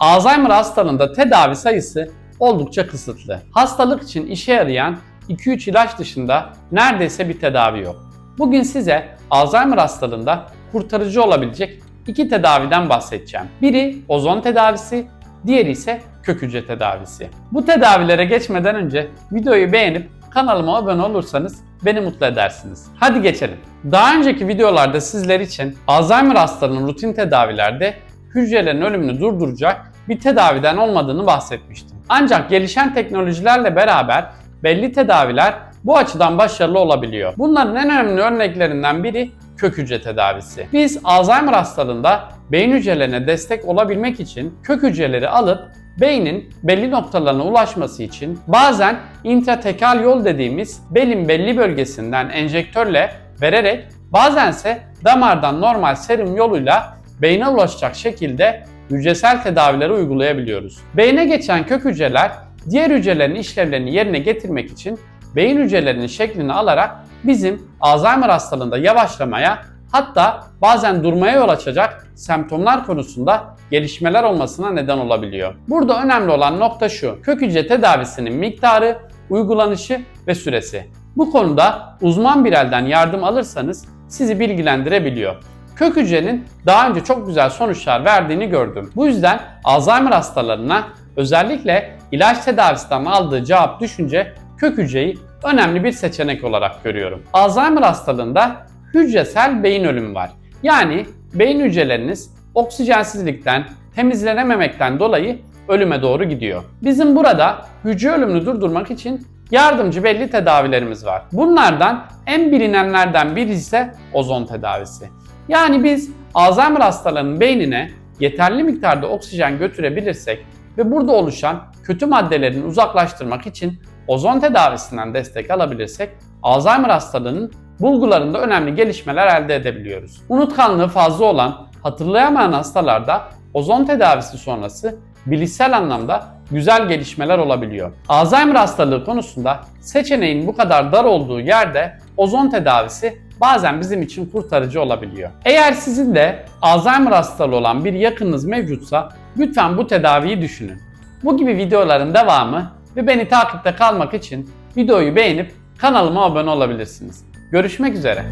Alzheimer hastalığında tedavi sayısı oldukça kısıtlı. Hastalık için işe yarayan 2-3 ilaç dışında neredeyse bir tedavi yok. Bugün size Alzheimer hastalığında kurtarıcı olabilecek iki tedaviden bahsedeceğim. Biri ozon tedavisi, diğeri ise kök hücre tedavisi. Bu tedavilere geçmeden önce videoyu beğenip kanalıma abone olursanız beni mutlu edersiniz. Hadi geçelim. Daha önceki videolarda sizler için Alzheimer hastalığının rutin tedavilerde hücrelerin ölümünü durduracak bir tedaviden olmadığını bahsetmiştim. Ancak gelişen teknolojilerle beraber belli tedaviler bu açıdan başarılı olabiliyor. Bunların en önemli örneklerinden biri kök hücre tedavisi. Biz Alzheimer hastalığında beyin hücrelerine destek olabilmek için kök hücreleri alıp beynin belli noktalarına ulaşması için bazen intratekal yol dediğimiz belin belli bölgesinden enjektörle vererek bazense damardan normal serum yoluyla beyne ulaşacak şekilde hücresel tedavileri uygulayabiliyoruz. Beyne geçen kök hücreler diğer hücrelerin işlevlerini yerine getirmek için beyin hücrelerinin şeklini alarak bizim Alzheimer hastalığında yavaşlamaya hatta bazen durmaya yol açacak semptomlar konusunda gelişmeler olmasına neden olabiliyor. Burada önemli olan nokta şu. Kök hücre tedavisinin miktarı, uygulanışı ve süresi. Bu konuda uzman bir elden yardım alırsanız sizi bilgilendirebiliyor. Kök hücrenin daha önce çok güzel sonuçlar verdiğini gördüm. Bu yüzden Alzheimer hastalarına özellikle ilaç tedavisinden aldığı cevap düşünce kök hücreyi önemli bir seçenek olarak görüyorum. Alzheimer hastalığında hücresel beyin ölümü var. Yani beyin hücreleriniz oksijensizlikten, temizlenememekten dolayı ölüme doğru gidiyor. Bizim burada hücre ölümünü durdurmak için yardımcı belli tedavilerimiz var. Bunlardan en bilinenlerden biri ise ozon tedavisi. Yani biz Alzheimer hastalarının beynine yeterli miktarda oksijen götürebilirsek ve burada oluşan kötü maddelerini uzaklaştırmak için ozon tedavisinden destek alabilirsek Alzheimer hastalığının bulgularında önemli gelişmeler elde edebiliyoruz. Unutkanlığı fazla olan, hatırlayamayan hastalarda ozon tedavisi sonrası bilişsel anlamda güzel gelişmeler olabiliyor. Alzheimer hastalığı konusunda seçeneğin bu kadar dar olduğu yerde ozon tedavisi bazen bizim için kurtarıcı olabiliyor. Eğer sizin de Alzheimer hastalığı olan bir yakınınız mevcutsa lütfen bu tedaviyi düşünün. Bu gibi videoların devamı ve beni takipte kalmak için videoyu beğenip kanalıma abone olabilirsiniz. Görüşmek üzere.